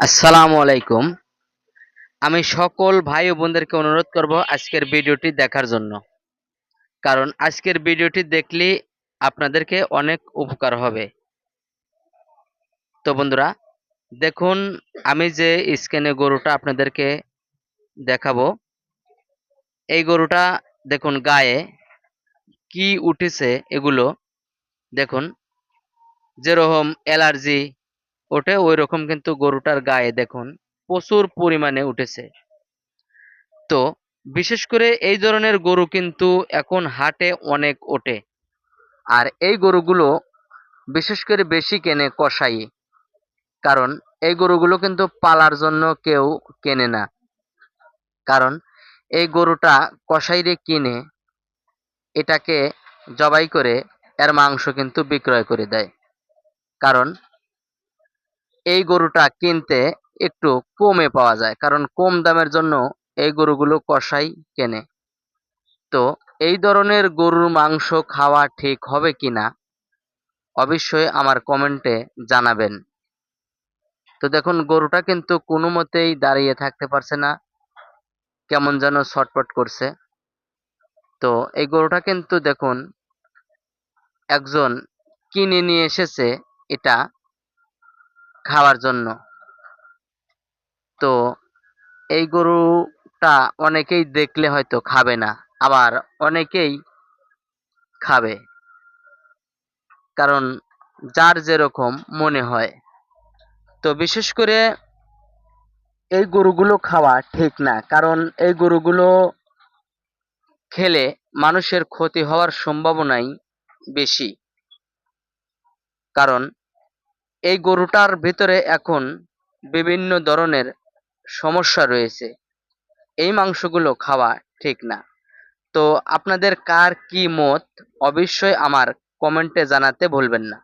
আসসালামু আলাইকুম। আমি সকল ভাই ও বোনদেরকে অনুরোধ করব আজকের ভিডিওটি দেখার জন্য। কারণ আজকের ভিডিওটি দেখলে আপনাদেরকে অনেক উপকার হবে। তো বন্ধুরা, দেখুন, আমি যে স্ক্যানে গরুটা আপনাদেরকে দেখাবো, এই গরুটা দেখুন গায়ে কি উঠেছে এগুলো। দেখুন, যেরকম অ্যালার্জি ওঠে ওই রকম কিন্তু গরুটার গায়ে, দেখুন, প্রচুর পরিমাণে উঠেছে। তো বিশেষ করে এই ধরনের গরু কিন্তু এখন হাটে অনেক ওঠে। আর এই গরুগুলো বিশেষ করে বেশি কেনে কষাই কারণ এই গরুগুলো কিন্তু পালার জন্য কেউ কেনে না। কারণ এই গরুটা কসাইরে কিনে এটাকে জবাই করে এর মাংস কিন্তু বিক্রয় করে দেয়। কারণ এই গরুটা কিনতে একটু কমে পাওয়া যায়, কারণ কম দামের জন্য এই গরুগুলো কসাই কেনে। তো এই ধরনের গরুর মাংস খাওয়া ঠিক হবে কিনা অবশ্যই আমার কমেন্টে জানাবেন। তো দেখুন, গরুটা কিন্তু কোনো মতেই দাঁড়িয়ে থাকতে পারছে না, কেমন যেন ছটপট করছে। তো এই গরুটা কিন্তু দেখুন, একজন কিনে নিয়ে এসেছে এটা খাওয়ার জন্য। তো এই গরুটা অনেকেই দেখলে হয়তো খাবে না, আবার অনেকেই খাবে। কারণ যার যেরকম মনে হয়। তো বিশেষ করে এই গরুগুলো খাওয়া ঠিক না, কারণ এই গরুগুলো খেলে মানুষের ক্ষতি হওয়ার সম্ভাবনাই বেশি। কারণ এই গরুটার ভিতরে এখন বিভিন্ন ধরনের সমস্যা রয়েছে। এই মাংসগুলো খাওয়া ঠিক না। তো আপনাদের কার কি মত? অবশ্যই আমার কমেন্টে জানাতে ভুলবেন না।